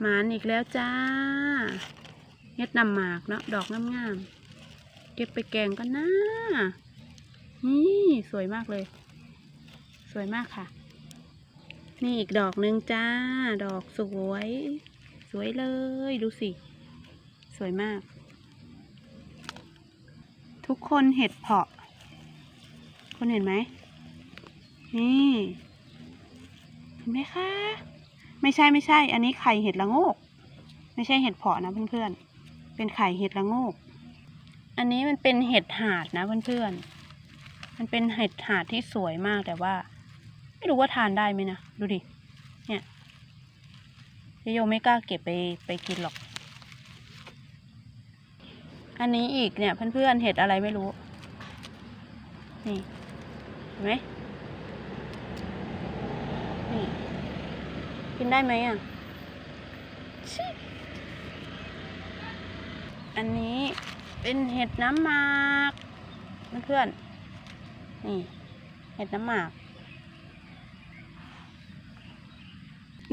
หมานอีกแล้วจ้าเฮ็ดนำหมากเนาะดอกงามๆเก็บไปแกงกันนะนี่สวยมากเลย สวยมากค่ะ นี่อีกดอกหนึ่งจ้า ดอกสวย สวยเลย ดูสิ สวยมาก ทุกคนเห็ดเพาะ คนเห็นไหมนี่ เห็นไหมคะ ไม่ใช่ไม่ใช่ อันนี้ไข่เห็ดละโงก ไม่ใช่เห็ดเพาะนะเพื่อนๆ เป็นไข่เห็ดละโงก อันนี้มันเป็นเห็ดหาดนะเพื่อนๆ มันเป็นเห็ดหาดที่สวยมากแต่ว่า ไม่รู้ว่าทานได้ไหมนะ ดูดิ เนี่ยเจโยไม่กล้าเก็บไปไปกินหรอก อันนี้อีกเนี่ยเพื่อนๆ เห็ดอะไรไม่รู้ นี่ เห็นไหมนี่ กินได้ไหมอะชิอันนี้เป็นเห็ดน้ำหมากเพื่อนๆนี่ เห็ดน้ำหมาก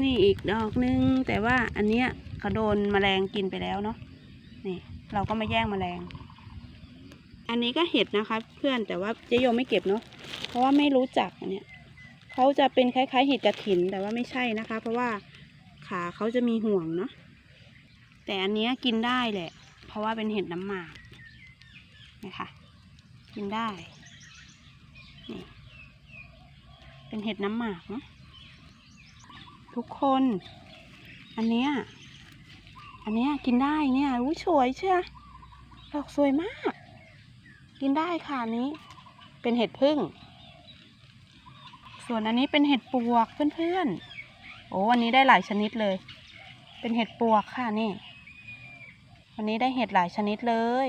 นี่อีกดอกนึง แต่ว่าอันเนี้ยเขาโดนแมลงกินไปแล้วเนาะนี่เราก็มาแย่งแมลง อันนี้ก็เห็ดนะคะ เพื่อนแต่ว่าเจโยไม่เก็บเนาะเพราะว่าไม่รู้จักอันเนี้ย เขาจะเป็นคล้ายๆเห็ดกระถินแต่ว่าไม่ใช่นะคะ เพราะว่าขาเขาจะมีห่วงเนาะแต่อันนี้กินได้แหละ เพราะว่าเป็นเห็ดน้ำหมากนะคะกินได้นี่เป็นเห็ดน้ำหมากเนาะทุกคน อันเนี้ยอันเนี้ยกินได้เนี่ยอุ้ยสวยเชียดอกสวยมาก กินได้ค่ะนี้ เป็นเห็ดพึ่ง ส่วนอันนี้เป็นเห็ดปวกเพื่อนๆ โอ้วันนี้ได้หลายชนิดเลย เป็นเห็ดปวกค่ะนี่ วันนี้ได้เห็ดหลายชนิดเลย